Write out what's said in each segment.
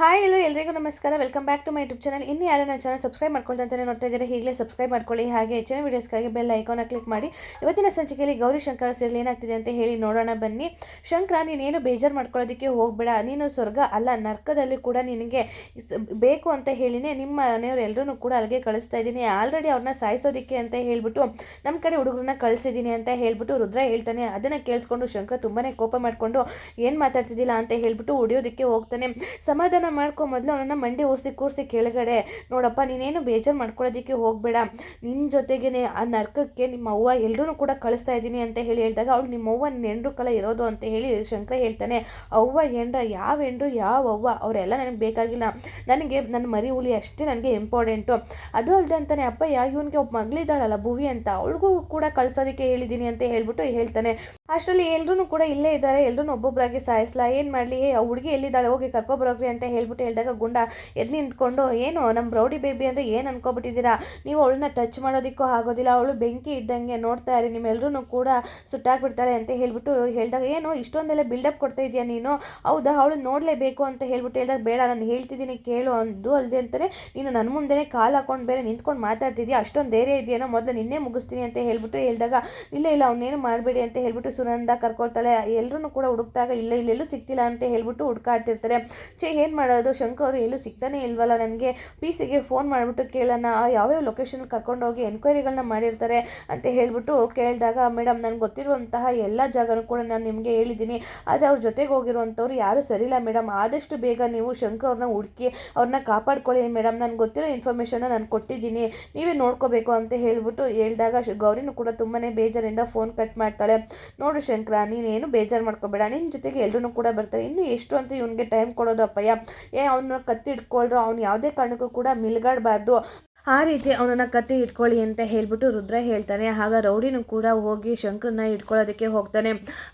Hi hello ಎಲ್ರಿಗೂ ನಮಸ್ಕಾರ. Welcome back to my YouTube channel ಇನ್ನು ಯಾರು ನನ್ನ ಚಾನಲ್ ಸಬ್ಸ್ಕ್ರೈಬ್ ಮಾಡ್ಕೊಳ್ತಾ ಅಂತಾನೆ ನೋಡ್ತಾ ಇದ್ದಾರೆ, ಈಗಲೇ ಸಬ್ಸ್ಕ್ರೈಬ್ ಮಾಡ್ಕೊಳ್ಳಿ. ಹಾಗೆ ಹೆಚ್ಚಿನ ವೀಡಿಯೋಸ್ಗಾಗಿ ಬೆಲ್ ಐಕಾನ ಕ್ಲಿಕ್ ಮಾಡಿ. ಇವತ್ತಿನ ಸಂಚಿಕೆಯಲ್ಲಿ ಗೌರಿ ಶಂಕರ ಸೀರಿಯಲ್ ಏನಾಗ್ತಿದೆ ಅಂತ ಹೇಳಿ ನೋಡೋಣ ಬನ್ನಿ. ಶಂಕರ, ನೀನೇನು ಬೇಜಾರು ಮಾಡ್ಕೊಳ್ಳೋದಕ್ಕೆ ಹೋಗಬೇಡ. ನೀನು ಸ್ವರ್ಗ ಅಲ್ಲ, ನರ್ಕದಲ್ಲಿ ಕೂಡ ನಿನಗೆ ಬೇಕು ಅಂತ ಹೇಳಿನೇ ನಿಮ್ಮ ಮನೆಯವರು ಎಲ್ಲರೂ ಕೂಡ ಅಲ್ಲಿಗೆ ಕಳಿಸ್ತಾ ಇದ್ದೀನಿ. ಆಲ್ರೆಡಿ ಅವ್ರನ್ನ ಸಾಯಿಸೋದಕ್ಕೆ ಅಂತ ಹೇಳಿಬಿಟ್ಟು ನಮ್ಮ ಕಡೆ ಹುಡುಗರನ್ನ ಕಳಿಸಿದ್ದೀನಿ ಅಂತ ಹೇಳಿಬಿಟ್ಟು ರುದ್ರ ಹೇಳ್ತಾನೆ. ಅದನ್ನು ಕೇಳಿಸ್ಕೊಂಡು ಶಂಕರ ತುಂಬಾ ಕೋಪ ಮಾಡಿಕೊಂಡು ಏನು ಮಾತಾಡ್ತಿದ್ದಿಲ್ಲ ಅಂತ ಹೇಳಿಬಿಟ್ಟು ಹೊಡಿಯೋದಕ್ಕೆ ಹೋಗ್ತಾನೆ. ಸಮಾಧಾನ ಮಾಡ್ಕೊ ಮೊದಲು ಅವನನ್ನು ಮಂಡಿ ಓರಿಸಿ ಕೂರಿಸಿ ಕೆಳಗಡೆ, ನೋಡಪ್ಪ ನೀನೇನು ಬೇಜಾರು ಮಾಡ್ಕೊಳ್ಳೋದಕ್ಕೆ ಹೋಗಬೇಡ. ನಿನ್ನ ಜೊತೆಗೇನೆ ಆ ನರ್ಕಕ್ಕೆ ನಿಮ್ಮ ಅವ್ವ ಎಲ್ಲರೂ ಕೂಡ ಕಳಿಸ್ತಾ ಇದ್ದೀನಿ ಅಂತ ಹೇಳಿ ಹೇಳಿದಾಗ ಅವಳು ನಿಮ್ಮ ಅವ್ವ ನೆಂಡ್ರು ಕಲ ಇರೋದು ಅಂತ ಹೇಳಿ ಶಂಕರ ಹೇಳ್ತಾನೆ, ಅವ್ವ ಹೆಂಡ್ರ, ಯಾವ ಹೆಂಡ್ರು, ಯಾವ ಅವ್ವ, ಅವರೆಲ್ಲ ನನಗೆ ಬೇಕಾಗಿಲ್ಲ. ನನಗೆ ನನ್ನ ಮರಿ ಹುಲಿ ಅಷ್ಟೇ ನನಗೆ ಇಂಪಾರ್ಟೆಂಟು ಅದು ಅಲ್ಲದೆ ಅಂತಾನೆ ಅಪ್ಪ ಯಾ ಇವನಿಗೆ ಒಬ್ಬ ಮಗಳಿದ್ದಾಳಲ್ಲ ಭುವಿ ಅಂತ, ಅವಳಿಗೂ ಕೂಡ ಕಳ್ಸೋದಕ್ಕೆ ಹೇಳಿದ್ದೀನಿ ಅಂತ ಹೇಳ್ಬಿಟ್ಟು ಹೇಳ್ತಾನೆ. ಅಷ್ಟರಲ್ಲಿ ಎಲ್ಲರೂ ಕೂಡ ಇಲ್ಲೇ ಇದ್ದಾರೆ ಎಲ್ಲರೂ ಒಬ್ಬೊಬ್ಬರಾಗಿ ಸಾಯಿಸ್ಲಾ, ಏನು ಮಾಡಲಿ ಆ ಹುಡುಗಿ ಎಲ್ಲಿದ್ದಾಳೆ, ಹೋಗಿ ಕರ್ಕೊಬರೋಗ್ರಿ ಅಂತ ಹೇಳ್ಬಿಟ್ಟು ಹೇಳಿದಾಗ ಗುಂಡ ಎದ್ದು ನಿಂತ್ಕೊಂಡು, ಏನು ನಮ್ಮ ರೌಡಿ ಬೇಬಿ ಅಂದರೆ ಏನು ಅನ್ಕೊಬಿಟ್ಟಿದ್ದೀರಾ? ನೀವು ಅವಳನ್ನ ಟಚ್ ಮಾಡೋದಕ್ಕೂ ಆಗೋದಿಲ್ಲ, ಅವಳು ಬೆಂಕಿ ಇದ್ದಂಗೆ ನೋಡ್ತಾ ಇರಿ ನಿಮ್ಮೆಲ್ಲರೂ ಕೂಡ ಸುಟ್ಟಾಕ್ಬಿಡ್ತಾಳೆ ಅಂತ ಹೇಳ್ಬಿಟ್ಟು ಹೇಳಿದಾಗ, ಏನು, ಇಷ್ಟೊಂದೆಲ್ಲ ಬಿಲ್ಡಪ್ ಕೊಡ್ತಾ ಇದೆಯಾ ನೀನು? ಹೌದಾ, ಅವಳು ನೋಡಲೇಬೇಕು ಅಂತ ಹೇಳ್ಬಿಟ್ಟು ಹೇಳಿದಾಗ, ಬೇಡ, ನಾನು ಹೇಳ್ತಿದ್ದೀನಿ, ಕೇಳು, ಅಂದು ಅಲ್ಲದೆ ಅಂತಲೇ ನೀನು ನನ್ನ ಮುಂದೆನೇ ಕಾಲು ಹಾಕೊಂಡು ಬೇರೆ ನಿಂತ್ಕೊಂಡು ಮಾತಾಡ್ತಿದ್ಯಾ, ಅಷ್ಟೊಂದು ಧೈರ್ಯ ಇದೆಯೇನೋ, ಮೊದಲು ನಿನ್ನೆ ಮುಗಿಸ್ತೀನಿ ಅಂತ ಹೇಳ್ಬಿಟ್ಟು ಹೇಳಿದಾಗ, ಇಲ್ಲ ಇಲ್ಲ, ಅವನೇನು ಮಾಡಬೇಡಿ ಅಂತ ಹೇಳ್ಬಿಟ್ಟು ಸುನಂದ ಕರ್ಕೊಳ್ತಾಳೆ. ಎಲ್ಲರೂ ಕೂಡ ಹುಡುಕ್ದಾಗ ಇಲ್ಲ ಇಲ್ಲೆಲ್ಲೂ ಸಿಗ್ತಿಲ್ಲ ಅಂತ ಹೇಳ್ಬಿಟ್ಟು ಹುಡುಕಾಡ್ತಿರ್ತಾರೆ. ಛೇ, ಏನು ಮಾಡೋದು? ಶಂಕರ್ ಅವರು ಎಲ್ಲೂ ಸಿಗ್ತಾನೆ ಇಲ್ವಲ್ಲ ನನಗೆ. ಪಿ ಸಿಗೆ ಫೋನ್ ಮಾಡಿಬಿಟ್ಟು ಕೇಳೋಣ ಯಾವ್ಯಾವ ಲೊಕೇಶನ್ ಕರ್ಕೊಂಡೋಗಿ ಎನ್ಕ್ವೈರಿಗಳನ್ನ ಮಾಡಿರ್ತಾರೆ ಅಂತ ಹೇಳ್ಬಿಟ್ಟು ಕೇಳಿದಾಗ, ಮೇಡಮ್, ನನಗೆ ಗೊತ್ತಿರುವಂತಹ ಎಲ್ಲ ಜಾಗನೂ ಕೂಡ ನಾನು ನಿಮಗೆ ಹೇಳಿದ್ದೀನಿ. ಆದರೆ ಅವ್ರ ಜೊತೆಗೆ ಹೋಗಿರುವಂಥವ್ರು ಯಾರೂ ಸರಿಯಿಲ್ಲ ಮೇಡಮ್. ಆದಷ್ಟು ಬೇಗ ನೀವು ಶಂಕರ್ ಅವ್ರನ್ನ ಹುಡುಕಿ ಅವ್ರನ್ನ ಕಾಪಾಡ್ಕೊಳ್ಳಿ ಮೇಡಮ್. ನನಗೆ ಗೊತ್ತಿರೋ ಇನ್ಫಾರ್ಮೇಷನ್ನ ನಾನು ಕೊಟ್ಟಿದ್ದೀನಿ. ನೀವೇ ನೋಡ್ಕೋಬೇಕು ಅಂತ ಹೇಳ್ಬಿಟ್ಟು ಹೇಳಿದಾಗ, ಗೌರಿನೂ ಕೂಡ ತುಂಬಾ ಬೇಜಾರಿಂದ ಫೋನ್ ಕಟ್ ಮಾಡ್ತಾಳೆ. ಶಂಕರ, ನೀನೇನು ಬೇಜಾರು ಮಾಡ್ಕೋಬೇಡ ನಿನ್ನ ಜೊತೆಗೆ ಎಲ್ಲರೂ ಕೂಡ ಬರ್ತಾರೆ. ಇನ್ನು ಎಷ್ಟು ಅಂತ ಇವನಿಗೆ ಟೈಮ್ ಕೊಡೋದು ಅಪ್ಪಯ್ಯ? ಏ, ಅವನ ಕತ್ತಿ ಇಟ್ಕೊಳ್ರು ಅವ್ನು ಯಾವುದೇ ಕಾರಣಕ್ಕೂ ಕೂಡ ಮಿಲ್ಗಾಡಬಾರ್ದು. ಆ ರೀತಿ ಅವನನ್ನು ಕತ್ತಿ ಇಟ್ಕೊಳ್ಳಿ ಅಂತ ಹೇಳ್ಬಿಟ್ಟು ರುದ್ರ ಹೇಳ್ತಾನೆ. ಆಗ ರೌಡಿನೂ ಕೂಡ ಹೋಗಿ ಶಂಕರನ್ನ ಇಟ್ಕೊಳ್ಳೋದಕ್ಕೆ ಹೋಗ್ತಾನೆ.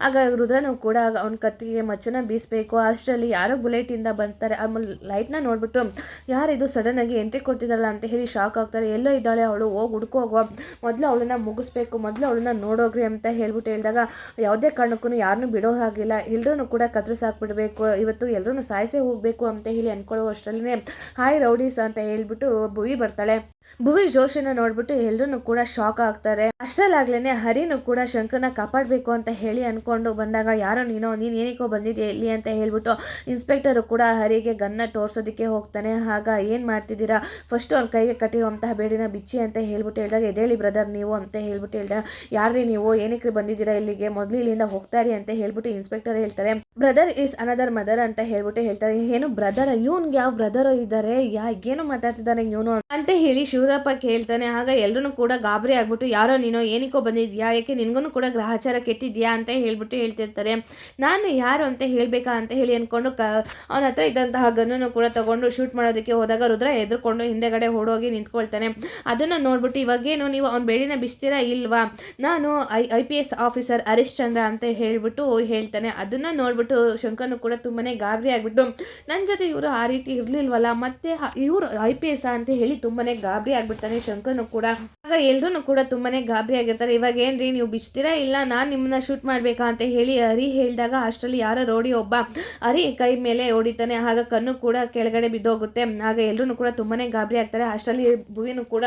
ಆಗ ರುದ್ರನೂ ಕೂಡ ಅವನ ಕತ್ತಿಗೆ ಮಚ್ಚನ ಬೀಸಬೇಕು. ಅಷ್ಟರಲ್ಲಿ ಯಾರೋ ಬುಲೆಟಿಂದ ಬರ್ತಾರೆ ಆಮೇಲೆ ಲೈಟ್ನ ನೋಡ್ಬಿಟ್ಟು ಯಾರಿದು ಸಡನ್ನಾಗಿ ಎಂಟ್ರಿ ಕೊಡ್ತಿದ್ದಾರಲ್ಲ ಅಂತ ಹೇಳಿ ಶಾಕ್ ಆಗ್ತಾರೆ. ಎಲ್ಲೋ ಇದ್ದಾಳೆ ಅವಳು. ಹೋಗಿ ಹುಡ್ಕೋ ಹೋಗುವ. ಮೊದಲು ಅವಳನ್ನ ಮುಗಿಸ್ಬೇಕು. ಮೊದಲು ಅವಳನ್ನ ನೋಡೋಗ್ರಿ ಅಂತ ಹೇಳ್ಬಿಟ್ಟು ಹೇಳಿದಾಗ, ಯಾವುದೇ ಕಾರಣಕ್ಕೂ ಯಾರನ್ನೂ ಬಿಡೋ ಹಾಗಿಲ್ಲ. ಎಲ್ಲರೂ ಕೂಡ ಕತ್ತರಿಸಾಕ್ಬಿಡ್ಬೇಕು ಇವತ್ತು ಎಲ್ಲರೂ ಸಾಯಿಸೇ ಹೋಗಬೇಕು ಅಂತ ಹೇಳಿ ಅಂದ್ಕೊಳ್ಳೋ ಅಷ್ಟರಲ್ಲೇ ಹಾಯ್ ರೌಡೀಸ್ ಅಂತ ಹೇಳ್ಬಿಟ್ಟು ಭುವಿ ಬರ್ತಾಳೆ. ಭುವಿ ಜೋಶಿನ ನೋಡ್ಬಿಟ್ಟು ಎಲ್ಲರೂ ಕೂಡ ಶಾಕ್ ಆಗ್ತಾರೆ. ಅಷ್ಟರಲ್ಲಾಗ್ಲೇನೆ ಹರಿನು ಕೂಡ ಶಂಕರನ ಕಾಪಾಡಬೇಕು ಅಂತ ಹೇಳಿ ಅನ್ಕೊಂಡು ಬಂದಾಗ, ಯಾರೋ ನೀನೋ, ನೀನು ಏನಕ್ಕೋ ಬಂದಿದ್ಯಾ ಇಲ್ಲಿ? ಅಂತ ಹೇಳ್ಬಿಟ್ಟು ಇನ್ಸ್ಪೆಕ್ಟರು ಕೂಡ ಹರಿಗೆ ಗನ್ನ ತೋರ್ಸೋದಕ್ಕೆ ಹೋಗ್ತಾನೆ. ಆಗ ಏನು ಮಾಡ್ತಿದ್ದೀರಾ? ಫಸ್ಟ್ ಅವ್ರ ಕೈಗೆ ಕಟ್ಟಿರುವಂತಹ ಬೇಡಿನ ಬಿಚ್ಚಿ ಅಂತ ಹೇಳ್ಬಿಟ್ಟು ಹೇಳಿದಾಗ ಎದೇಳಿ ಬ್ರದರ್ ನೀವು, ಅಂತ ಹೇಳ್ಬಿಟ್ಟು ಹೇಳಿದಾಗ ಯಾರ್ರಿ ನೀವು? ಏನಕ್ಕೆ ಬಂದಿದ್ದೀರಾ ಇಲ್ಲಿಗೆ? ಮೊದಲು ಇಲ್ಲಿಂದ ಹೋಗ್ತಾರಿ ಅಂತ ಹೇಳ್ಬಿಟ್ಟು ಇನ್ಸ್ಪೆಕ್ಟರ್ ಹೇಳ್ತಾರೆ. ಬ್ರದರ್ ಈಸ್ ಅನದರ್ ಮದರ್ ಅಂತ ಹೇಳ್ಬಿಟ್ಟು ಹೇಳ್ತಾರೆ. ಏನು ಬ್ರದರ್ ಇವನ್ಗೆ ಯಾವ ಬ್ರದರ್ ಇದ್ದಾರೆ ಯಾ ಏನು ಮಾತಾಡ್ತಿದ್ದಾನೆ ಇವನು ಅಂತ ಹೇಳಿ ಶಿವರಪ್ಪ ಕೇಳ್ತಾನೆ. ಆಗ ಎಲ್ಲರೂ ಕೂಡ ಗಾಬರಿ ಆಗ್ಬಿಟ್ಟು, ಯಾರೋ ನೀನೋ ಏನಕ್ಕೋ ಬಂದಿದ್ಯಾ? ಯಾಕೆ ನಿನ್ಗೂ ಕೂಡ ಗ್ರಹಚಾರ ಕೆಟ್ಟಿದ್ಯಾ? ಅಂತ ಹೇಳ್ಬಿಟ್ಟು ಹೇಳ್ತಿರ್ತಾರೆ. ನಾನು ಯಾರು ಅಂತ ಹೇಳಬೇಕಾ? ಅಂತ ಹೇಳಿ ಅಂದ್ಕೊಂಡು ಕ ಅವನ ಹತ್ರ ಇದ್ದಂತಹ ಗನ್ನನ್ನು ಕೂಡ ತಗೊಂಡು ಶೂಟ್ ಮಾಡೋದಕ್ಕೆ ಹೋದಾಗ ರುದ್ರ ಎದ್ರುಕೊಂಡು ಹಿಂದೆಗಡೆ ಓಡೋಗಿ ನಿಂತ್ಕೊಳ್ತಾನೆ. ಅದನ್ನು ನೋಡ್ಬಿಟ್ಟು, ಇವಾಗೇನು ನೀವು ಅವ್ನ ಬೇಡಿನ ಬಿಸ್ತೀರಾ ಇಲ್ವಾ? ನಾನು I I P S officer Harishchandra ಅಂತ ಹೇಳ್ಬಿಟ್ಟು ಹೇಳ್ತಾನೆ. ಅದನ್ನು ನೋಡ್ಬಿಟ್ಟು ಶಂಕರ್ನು ಕೂಡ ತುಂಬಾ ಗಾಬರಿ ಆಗಿಬಿಟ್ಟು ನನ್ನ ಜೊತೆ ಇವರು ಆ ರೀತಿ ಇರಲಿಲ್ವಲ್ಲ, ಮತ್ತೆ ಇವರು ಐ ಪಿ ಎಸ್ ಅಂತ ಹೇಳಿ ತುಂಬಾ ಗಾಬರಿ ಆಗಿಬಿಡ್ತಾನೆ ಶಂಕರ್ನು ಕೂಡ. ಆಗ ಎಲ್ಲರೂ ಕೂಡ ತುಂಬಾ ಗಾಬರಿ ಆಗಿರ್ತಾರೆ. ಇವಾಗ ಏನ್ರಿ, ನೀವು ಬಿಚ್ತೀರಾ ಇಲ್ಲ ನಾನು ನಿಮ್ಮನ್ನ ಶೂಟ್ ಮಾಡಬೇಕಾ ಅಂತ ಹೇಳಿ ಹರಿ ಹೇಳಿದಾಗ ಅಷ್ಟರಲ್ಲಿ ಯಾರೋ ರೋಡಿ ಒಬ್ಬ ಹರಿ ಕೈ ಮೇಲೆ ಓಡಿತಾನೆ. ಆಗ ಕಣ್ಣು ಕೂಡ ಕೆಳಗಡೆ ಬಿದ್ದೋಗುತ್ತೆ. ಆಗ ಎಲ್ಲರೂ ಕೂಡ ತುಂಬಾ ಗಾಬರಿ ಆಗ್ತಾರೆ. ಅಷ್ಟರಲ್ಲಿ ಭುವಿನೂ ಕೂಡ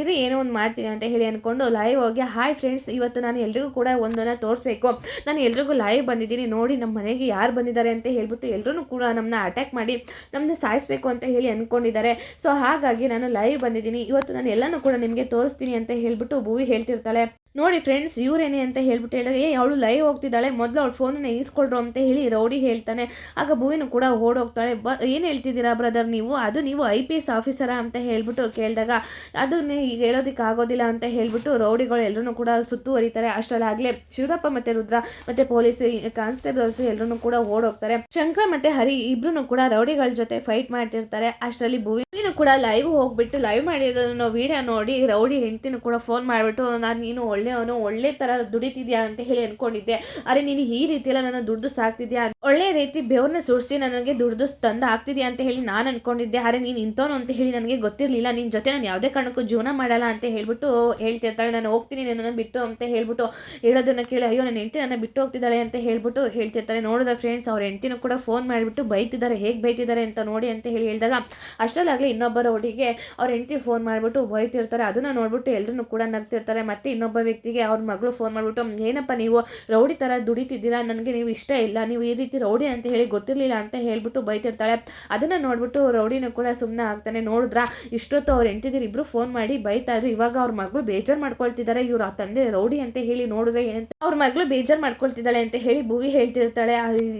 ಇರಿ ಏನೋ ಒಂದು ಮಾಡ್ತೀನಿ ಅಂತ ಹೇಳಿ ಅಂದ್ಕೊಂಡು ಲೈವ್ ಹೋಗಿ ಹಾಯ್ ಫ್ರೆಂಡ್ಸ್ ಇವತ್ತು ನಾನು ಎಲ್ರಿಗೂ ಕೂಡ ಒಂದನ್ನು ತೋರಿಸ್ಬೇಕು. ನಾನು ಎಲ್ರಿಗೂ ಲೈವ್ ಬಂದಿದ್ದೀನಿ. ನೋಡಿ ನಮ್ಮ ಮನೆಗೆ ಯಾರು ಬಂದಿದ್ದಾರೆ ಅಂತ ಹೇಳ್ಬಿಟ್ಟು ಎಲ್ಲರೂ ಕೂಡ ನಮ್ಮನ್ನ ಅಟ್ಯಾಕ್ ಮಾಡಿ ನಮ್ಮನ್ನ ಸಾಯಿಸಬೇಕು ಅಂತ ಹೇಳಿ ಅಂದ್ಕೊಂಡಿದ್ದಾರೆ ಸೊ ಹಾಗಾಗಿ ನಾನು ಲೈವ್ ಬಂದಿದ್ದೀನಿ. ಇವತ್ತು ನಾನು ಎಲ್ಲನೂ ಕೂಡ ನಿಮಗೆ ತೋರಿಸ್ತೀನಿ ಅಂತ ಹೇಳ್ಬಿಟ್ಟು ಭೂವಿ ಹೇಳ್ತಿರ್ತಾಳೆ. ನೋಡಿ ಫ್ರೆಂಡ್ಸ್ ಇವರೇನೆ ಅಂತ ಹೇಳ್ಬಿಟ್ಟು ಹೇಳಿದಾಗ ಏ ಅವಳು ಲೈವ್ ಹೋಗ್ತಿದ್ದಾಳೆ, ಮೊದಲು ಅವಳು ಫೋನನ್ನು ಈಸ್ಕೊಳ್ರು ಅಂತ ಹೇಳಿ ರೌಡಿ ಹೇಳ್ತಾನೆ. ಆಗ ಭೂವಿನೂ ಕೂಡ ಓಡೋಗ್ತಾಳೆ. ಬ, ಏನು ಹೇಳ್ತಿದ್ದೀರಾ ಬ್ರದರ್ ನೀವು? ಅದು ನೀವು ಐ ಪಿ ಎಸ್ ಆಫೀಸರಾ ಅಂತ ಹೇಳ್ಬಿಟ್ಟು ಕೇಳಿದಾಗ, ಅದು ಈಗ ಹೇಳೋದಕ್ಕೆ ಆಗೋದಿಲ್ಲ ಅಂತ ಹೇಳ್ಬಿಟ್ಟು ರೌಡಿಗಳು ಎಲ್ಲರೂ ಕೂಡ ಸುತ್ತುವರಿತಾರೆ. ಅಷ್ಟರಲ್ಲಾಗಲೇ ಶಿವರಪ್ಪ ಮತ್ತು ರುದ್ರ ಮತ್ತು ಪೊಲೀಸ್ ಕಾನ್ಸ್ಟೇಬಲ್ಸ್ ಎಲ್ಲರೂ ಕೂಡ ಓಡೋಗ್ತಾರೆ. ಶಂಕರ ಮತ್ತೆ ಹರಿ ಇಬ್ರು ಕೂಡ ರೌಡಿಗಳ ಜೊತೆ ಫೈಟ್ ಮಾಡ್ತಿರ್ತಾರೆ. ಅಷ್ಟರಲ್ಲಿ ಭೂವಿನೂ ಕೂಡ ಲೈವ್ ಹೋಗ್ಬಿಟ್ಟು ಲೈವ್ ಮಾಡಿರೋದನ್ನು ವಿಡಿಯೋ ನೋಡಿ, ರೌಡಿ ಹೆಂಡ್ತಿನೂ ಕೂಡ ಫೋನ್ ಮಾಡಿಬಿಟ್ಟು, ನಾನು ನೀನು ಒಳ್ಳೆ ಒಳ್ಳೆಯವನು ಒಳ್ಳೆ ತರ ದುಡಿತಿದ್ಯಾ ಅಂತ ಹೇಳಿ ಅನ್ಕೊಂಡಿದ್ದೆ. ಅರೆ, ನೀನು ಈ ರೀತಿ ಎಲ್ಲ ನನ್ನ ದುಡ್ದು ಸಾಕ್ತಿದ್ಯಾ? ಒಳ್ಳೆ ರೀತಿ ಬೆವ್ರನ್ನ ಸುರಿಸಿ ನನಗೆ ದುಡ್ದು ತಂದ ಆಗ್ತಿದ್ಯಾ ಅಂತ ಹೇಳಿ ನಾನು ಅನ್ಕೊಂಡಿದ್ದೆ. ಅರೆ, ನೀನು ಇಂಥವನು ಅಂತ ಹೇಳಿ ನನಗೆ ಗೊತ್ತಿರಲಿಲ್ಲ. ನಿನ್ನ ಜೊತೆ ನಾನು ಯಾವುದೇ ಕಾರಣಕ್ಕೂ ಜೀವನ ಮಾಡಲ್ಲ ಅಂತ ಹೇಳ್ಬಿಟ್ಟು ಹೇಳ್ತಿರ್ತಾಳೆ ನಾನು ಹೋಗ್ತೀನಿ, ನನ್ನನ್ನು ಬಿಟ್ಟು ಅಂತ ಹೇಳ್ಬಿಟ್ಟು ಹೇಳೋದನ್ನ ಕೇಳಿ, ಅಯ್ಯೋ, ನನ್ನ ಹೆಂಡತಿ ನನ್ನ ಬಿಟ್ಟು ಹೋಗ್ತಿದ್ದಾಳೆ ಅಂತ ಹೇಳ್ಬಿಟ್ಟು ಹೇಳ್ತಿರ್ತಾರೆ ನೋಡಿದ ಫ್ರೆಂಡ್ಸ್ ಅವ್ರ ಹೆಂಡತಿನೂ ಕೂಡ ಫೋನ್ ಮಾಡಿಬಿಟ್ಟು ಬೈತಿದ್ದಾರೆ. ಹೇಗೆ ಬೈತಿದ್ದಾರೆ ಅಂತ ನೋಡಿ ಅಂತ ಹೇಳಿ ಹೇಳಿದಾಗ, ಅಷ್ಟರಲ್ಲಾಗಲಿ ಇನ್ನೊಬ್ಬರ ಹುಡುಗಿಗೆ ಅವ್ರ ಹೆಂಡತಿ ಫೋನ್ ಮಾಡಿಬಿಟ್ಟು ಬೈತಿರ್ತಾರೆ. ಅದನ್ನು ನೋಡ್ಬಿಟ್ಟು ಎಲ್ಲರೂ ಕೂಡ ನಗ್ತಿರ್ತಾರೆ. ಮತ್ತೆ ಇನ್ನೊಬ್ಬ ವ್ಯಕ್ತಿಗೆ ಅವ್ರ ಮಗಳು ಫೋನ್ ಮಾಡಿಬಿಟ್ಟು ಏನಪ್ಪ ನೀವು ರೌಡಿ ಥರ ದುಡಿತಿದ್ದೀರಾ? ನನಗೆ ನೀವು ಇಷ್ಟ ಇಲ್ಲ. ನೀವು ಈ ರೀತಿ ರೌಡಿ ಅಂತ ಹೇಳಿ ಗೊತ್ತಿರಲಿಲ್ಲ ಅಂತ ಹೇಳಿಬಿಟ್ಟು ಬೈತಿರ್ತಾಳೆ. ಅದನ್ನು ನೋಡಿಬಿಟ್ಟು ರೌಡಿನೂ ಕೂಡ ಸುಮ್ಮನೆ ಆಗ್ತಾನೆ. ನೋಡಿದ್ರ? ಇಷ್ಟೊತ್ತು ಅವ್ರು ಎಂಟಿದ್ದೀರಿ ಇಬ್ಬರು ಫೋನ್ ಮಾಡಿ ಬೈತಾ ಇದ್ರು. ಇವಾಗ ಅವ್ರ ಮಗಳು ಬೇಜಾರು ಮಾಡ್ಕೊಳ್ತಿದ್ದಾರೆ ಇವ್ರು ಆ ತಂದೆ ರೌಡಿ ಅಂತ ಹೇಳಿ ನೋಡಿದ್ರೆ ಏನಂತ ಅವ್ರ ಮಗಳು ಬೇಜಾರು ಮಾಡ್ಕೊಳ್ತಿದ್ದಾಳೆ ಅಂತ ಹೇಳಿ ಭೂವಿ ಹೇಳ್ತಿರ್ತಾಳೆ.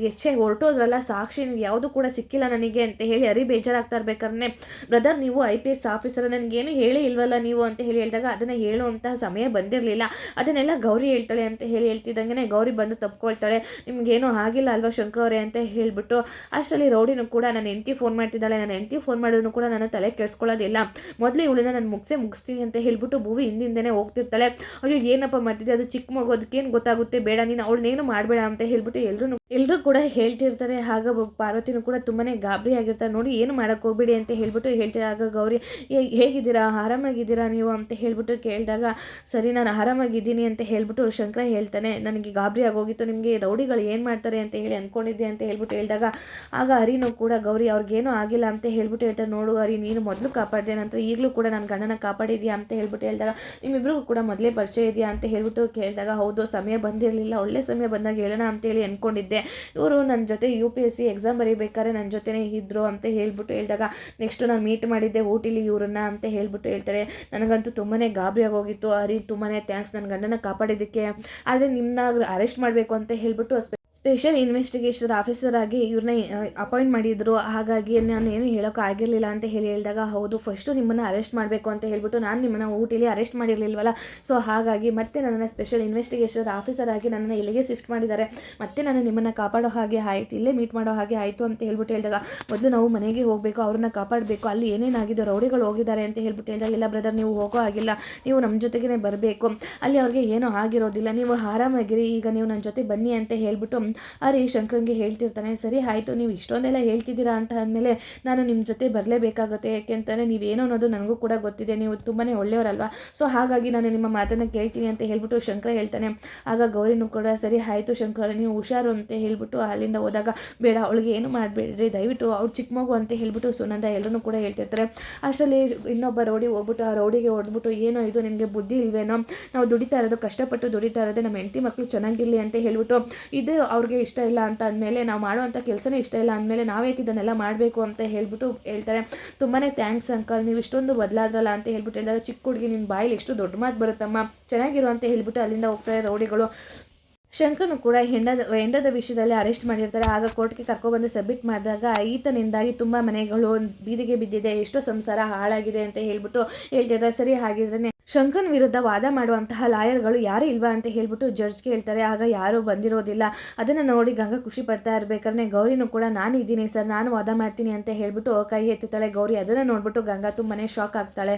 ಹೆಚ್ಚೆ ಹೊರಟೋದ್ರಲ್ಲ ಸಾಕ್ಷಿ ನೀವು ಯಾವುದು ಕೂಡ ಸಿಕ್ಕಿಲ್ಲ ನನಗೆ ಅಂತ ಹೇಳಿ ಅರಿ ಬೇಜಾರಾಗ್ತಾ ಇರ್ಬೇಕಾದ್ರೆ ಬ್ರದರ್, ನೀವು ಐ ಪಿ ಎಸ್ ಆಫೀಸರ್, ನನಗೇನು ಹೇಳಿ ಇಲ್ವಲ್ಲ ನೀವು ಅಂತ ಹೇಳಿ ಹೇಳಿದಾಗ, ಅದನ್ನು ಹೇಳುವಂತಹ ಸಮಯ ಬಂದಿರಲಿಲ್ಲ. ಅದನ್ನೆಲ್ಲ ಗೌರಿ ಹೇಳ್ತಾಳೆ ಅಂತ ಹೇಳಿ ಹೇಳ್ತಿದ್ದಂಗೆ ಗೌರಿ ಬಂದು ತಪ್ಕೊಳ್ತಾಳೆ. ನಿಮ್ಗೇನೂ ಆಗಿಲ್ಲ ಅಲ್ವಾ ಶಂಕರ್ ಅವರೇ ಅಂತ ಹೇಳಿಬಿಟ್ಟು ಅಷ್ಟರಲ್ಲಿ ರೌಡಿನೂ ಕೂಡ ನನ್ನ ಹೆಂಡತಿ ಫೋನ್ ಮಾಡ್ತಿದ್ದಾಳೆ, ನನ್ನ ಹೆಂಡತಿ ಫೋನ್ ಮಾಡಿದ್ರು ಕೂಡ ನಾನು ತಲೆ ಕೆಡ್ಸ್ಕೊಳ್ಳೋದಿಲ್ಲ. ಮೊದಲು ಇವಳನ್ನ ನಾನು ಮುಗಿಸೇ ಮುಗಿಸ್ತೀನಿ ಅಂತ ಹೇಳ್ಬಿಟ್ಟು ಭೂವಿ ಹಿಂದಿಂದನೇ ಹೋಗ್ತಿರ್ತಾಳೆ. ಅಯ್ಯೋ, ಏನಪ್ಪ ಮಾಡ್ತಿದ್ದೆ ಅದು ಚಿಕ್ಕ ಮಗು, ಅದಕ್ಕೇನು ಗೊತ್ತಾಗುತ್ತೆ? ಬೇಡ, ನೀನು ಅವಳನ್ನೇನು ಮಾಡಬೇಡ ಅಂತ ಹೇಳ್ಬಿಟ್ಟು ಎಲ್ಲರೂ ಎಲ್ಲರೂ ಕೂಡ ಹೇಳ್ತಿರ್ತಾರೆ, ಆಗ ಪಾರ್ವತಿನೂ ಕೂಡ ತುಂಬಾ ಗಾಬರಿ ಆಗಿರ್ತಾರೆ. ನೋಡಿ, ಏನು ಮಾಡೋಕ್ಕೆ ಹೋಗ್ಬೇಡಿ ಅಂತ ಹೇಳ್ಬಿಟ್ಟು ಹೇಳ್ತಾರೆ ಆಗ ಗೌರಿ, "ಹೇ- ಹೇಗಿದ್ದೀರಾ? ಆರಾಮಾಗಿದ್ದೀರಾ ನೀವು? ಅಂತ ಹೇಳ್ಬಿಟ್ಟು ಕೇಳಿದಾಗ, ಸರಿ, ನಾನು ಆರಾಮಾಗಿದ್ದೀನಿ ಅಂತ ಹೇಳ್ಬಿಟ್ಟು ಶಂಕರ ಹೇಳ್ತಾನೆ, ನನಗೆ ಗಾಬರಿ ಆಗೋಗಿತ್ತು. ನಿಮಗೆ ರೌಡಿಗಳು ಏನು ಮಾಡ್ತಾರೆ ಅಂತ ಹೇಳಿ ಅಂದ್ಕೊಂಡಿದ್ದೆ ಅಂತ ಹೇಳ್ಬಿಟ್ಟು ಹೇಳಿದಾಗ, ಆಗ ಹರಿನೂ ಕೂಡ, ಗೌರಿ, ಅವ್ರಿಗೇನೂ ಆಗಿಲ್ಲ ಅಂತ ಹೇಳ್ಬಿಟ್ಟು ಹೇಳ್ತಾರೆ ನೋಡು ಹರಿ, ನೀನು ಮೊದಲು ಕಾಪಾಡಿದೆ, ನಂತರ ಈಗಲೂ ಕೂಡ ನನ್ನ ಗಂಡನ ಕಾಪಾಡಿದ್ಯಾ? ಅಂತ ಹೇಳ್ಬಿಟ್ಟು ಹೇಳಿದಾಗ ನಿಮ್ಮಿಬ್ಬರಿಗೂ ಕೂಡ ಮೊದಲೇ ಪರಿಚಯ ಇದೆಯಾ? ಅಂತ ಹೇಳ್ಬಿಟ್ಟು ಕೇಳಿದಾಗ, ಹೌದು, ಸಮಯ ಬಂದಿರಲಿಲ್ಲ. ಒಳ್ಳೆ ಸಮಯ ಬಂದಾಗ ಹೇಳೋಣ ಅಂತೇಳಿ ಅಂದ್ಕೊಂಡಿದ್ದೆ ಇವರು ನನ್ನ ಜೊತೆ U P S C exam ಬರೀಬೇಕಾದ್ರೆ ನನ್ನ ಜೊತೆನೇ ಇದ್ರು ಅಂತ ಹೇಳ್ಬಿಟ್ಟು ಹೇಳಿದಾಗ ನೆಕ್ಸ್ಟ್ ನಾನು ಮೀಟ್ ಮಾಡಿದ್ದೆ ಊಟಿಲಿ ಇವ್ರನ್ನ ಅಂತ ಹೇಳ್ಬಿಟ್ಟು ಹೇಳ್ತಾರೆ. ನನಗಂತೂ ತುಂಬಾ ಗಾಬರಿ ಆಗೋಗಿತ್ತು. ಅರಿ ತುಂಬಾ ಥ್ಯಾಂಕ್ಸ್ ನನ್ನ ಗಂಡನ ಕಾಪಾಡಿದ್ದಕ್ಕೆ. ಆದರೆ ನಿಮ್ಮನ್ನ ಅರೆಸ್ಟ್ ಮಾಡಬೇಕು ಅಂತ ಹೇಳ್ಬಿಟ್ಟು ಸ್ಪೆಷಲ್ ಇನ್ವೆಸ್ಟಿಗೇಷನ್ ಆಫೀಸರ್ ಆಗಿ ಇವ್ರನ್ನ ಅಪಾಯಿಂಟ್ ಮಾಡಿದ್ರು. ಹಾಗಾಗಿ ನಾನು ಏನು ಹೇಳೋಕೆ ಆಗಿರಲಿಲ್ಲ ಅಂತ ಹೇಳಿ ಹೇಳಿದಾಗ, ಹೌದು ಫಸ್ಟು ನಿಮ್ಮನ್ನು ಅರೆಸ್ಟ್ ಮಾಡಬೇಕು ಅಂತ ಹೇಳಿಬಿಟ್ಟು ನಾನು ನಿಮ್ಮನ್ನು ಊಟಿಲಿ ಅರೆಸ್ಟ್ ಮಾಡಿರಲಿಲ್ವಲ್ಲ? ಸೊ ಹಾಗಾಗಿ ಮತ್ತೆ ನನ್ನನ್ನು ಸ್ಪೆಷಲ್ ಇನ್ವೆಸ್ಟಿಗೇಷನ್ ಆಫೀಸರ್ ಆಗಿ ನನ್ನನ್ನು ಇಲ್ಲಿಗೆ ಶಿಫ್ಟ್ ಮಾಡಿದ್ದಾರೆ. ಮತ್ತೆ ನಾನು ನಿಮ್ಮನ್ನು ಕಾಪಾಡೋ ಹಾಗೆ ಆಯಿತು, ಇಲ್ಲೇ ಮೀಟ್ ಮಾಡೋ ಹಾಗೆ ಆಯಿತು ಅಂತ ಹೇಳ್ಬಿಟ್ಟು ಹೇಳಿದಾಗ, ಮೊದಲು ನಾವು ಮನೆಗೆ ಹೋಗಬೇಕು, ಅವ್ರನ್ನ ಕಾಪಾಡಬೇಕು, ಅಲ್ಲಿ ಏನೇನಾಗಿದೆ, ರೌಡಿಗಳು ಹೋಗಿದ್ದಾರೆ ಅಂತ ಹೇಳ್ಬಿಟ್ಟು ಹೇಳಿದಾಗ, ಇಲ್ಲ ಬ್ರದರ್ ನೀವು ಹೋಗೋ ಆಗಿಲ್ಲ ನೀವು ನಮ್ಮ ಜೊತೆಗೇ ಬರಬೇಕು. ಅಲ್ಲಿ ಅವ್ರಿಗೆ ಏನೂ ಆಗಿರೋದಿಲ್ಲ, ನೀವು ಆರಾಮಾಗಿರಿ, ಈಗ ನೀವು ನನ್ನ ಜೊತೆ ಬನ್ನಿ ಅಂತ ಹೇಳ್ಬಿಟ್ಟು ಹರಿ ಶಂಕರಂಗೆ ಹೇಳ್ತಿರ್ತಾನೆ, ಸರಿ, ಆಯಿತು, ನೀವು ಇಷ್ಟೊಂದೆಲ್ಲ ಹೇಳ್ತಿದ್ದೀರಾ? ಅಂತ ಅಂದಮೇಲೆ, ನಾನು ನಿಮ್ಮ ಜೊತೆ ಬರಲೇಬೇಕಾಗುತ್ತೆ ಯಾಕೆಂತಂದರೆ ನೀವೇನು ಅನ್ನೋದು ನನಗೂ ಕೂಡ ಗೊತ್ತಿದೆ, ನೀವು ತುಂಬಾ ಒಳ್ಳೆಯವರಲ್ವಾ? ಸೊ ಹಾಗಾಗಿ ನಾನು ನಿಮ್ಮ ಮಾತನ್ನು ಕೇಳ್ತೀನಿ ಅಂತ ಹೇಳ್ಬಿಟ್ಟು ಶಂಕರ ಹೇಳ್ತಾನೆ. ಆಗ ಗೌರಿನೂ ಕೂಡ, ಸರಿ, ಆಯಿತು ಶಂಕರ, ನೀವು ಹುಷಾರು ಅಂತ ಹೇಳ್ಬಿಟ್ಟು ಅಲ್ಲಿಂದ ಹೋದಾಗ, ಬೇಡ, ಅವಳಿಗೆ ಏನು ಮಾಡಬೇಡ್ರಿ, ದಯವಿಟ್ಟು ಅವ್ರು ಚಿಕ್ಕ ಮಗು ಅಂತ ಹೇಳ್ಬಿಟ್ಟು ಸುನಂದ ಎಲ್ಲರೂ ಕೂಡ ಹೇಳ್ತಿರ್ತಾರೆ. ಅಷ್ಟರಲ್ಲಿ ಇನ್ನೊಬ್ಬ ರೌಡಿ ಹೋಗ್ಬಿಟ್ಟು, ಆ ರೌಡಿಗೆ ಹೊಡೆದ್ಬಿಟ್ಟು, ಏನೋ ಇದು, ನಿಮಗೆ ಬುದ್ಧಿ ಇಲ್ವೇನೋ? ನಾವು ದುಡಿತಾ ಇರೋದು, ಕಷ್ಟಪಟ್ಟು ದುಡಿತಾ ಇರೋದೇ, ನಮ್ಮ ಹೆಂಡತಿ ಮಕ್ಕಳು ಚೆನ್ನಾಗಿರಲಿ ಅಂತ ಹೇಳ್ಬಿಟ್ಟು, ಇದು ಅವ್ರಿಗೆ ಇಷ್ಟ ಇಲ್ಲ ಅಂತ ಅಂದಮೇಲೆ ನಾವು ಮಾಡುವಂಥ ಕೆಲಸನೇ ಇಷ್ಟ ಇಲ್ಲ ಅಂದಮೇಲೆ ನಾವೇಕೆ ಇದನ್ನೆಲ್ಲ ಮಾಡಬೇಕು ಅಂತ ಹೇಳ್ಬಿಟ್ಟು ಹೇಳ್ತಾರೆ. ತುಂಬಾ ಥ್ಯಾಂಕ್ಸ್ ಅಂಕಲ್ ನೀವು ಇಷ್ಟೊಂದು ಬದಲಾದ್ರಲ್ಲ ಅಂತ ಹೇಳ್ಬಿಟ್ಟು ಹೇಳಿದಾಗ, ಚಿಕ್ಕ ಹುಡುಗಿ ನಿನ್ನ ಬಾಯಲ್ಲಿ ಎಷ್ಟು ದೊಡ್ಡ ಮಾತು ಬರುತ್ತಮ್ಮ? ಚೆನ್ನಾಗಿರು ಅಂತ ಹೇಳ್ಬಿಟ್ಟು ಅಲ್ಲಿಂದ ಹೋಗ್ತಾರೆ ರೌಡಿಗಳು. ಶಂಕರ್ನು ಕೂಡ ಹೆಂಡದ ಹೆಂಡದ ವಿಷಯದಲ್ಲಿ ಅರೆಸ್ಟ್ ಮಾಡಿರ್ತಾರೆ. ಆಗ ಕೋರ್ಟ್ಗೆ ಕರ್ಕೊಬಂದು ಸಬ್ಮಿಟ್ ಮಾಡಿದಾಗ, ಈತನಿಂದಾಗಿ ತುಂಬ ಮನೆಗಳು ಬೀದಿಗೆ ಬಿದ್ದಿದೆ, ಎಷ್ಟೋ ಸಂಸಾರ ಹಾಳಾಗಿದೆ ಅಂತ ಹೇಳ್ಬಿಟ್ಟು ಹೇಳ್ತಿರ್ತಾರೆ. ಸರಿ, ಹಾಗಿದ್ರೆ ಶಂಕರ್ನ ವಿರುದ್ಧ ವಾದ ಮಾಡುವಂತಹ ಲಾಯರ್ಗಳು ಯಾರು ಇಲ್ವಾ ಅಂತ ಹೇಳ್ಬಿಟ್ಟು ಜಡ್ಜ್ಗೆ ಹೇಳ್ತಾರೆ ಆಗ ಯಾರೂ ಬಂದಿರೋದಿಲ್ಲ. ಅದನ್ನು ನೋಡಿ ಗಂಗಾ ಖುಷಿ ಪಡ್ತಾ ಇರ್ಬೇಕಾದ್ರೆ ಗೌರಿನೂ ಕೂಡ ನಾನು ಇದ್ದೀನಿ ಸರ್, ನಾನು ವಾದ ಮಾಡ್ತೀನಿ ಅಂತ ಹೇಳ್ಬಿಟ್ಟು ಕೈ ಎತ್ತುತ್ತಾಳೆ ಗೌರಿ. ಅದನ್ನು ನೋಡ್ಬಿಟ್ಟು ಗಂಗಾ ತುಂಬಾ ಶಾಕ್ ಆಗ್ತಾಳೆ.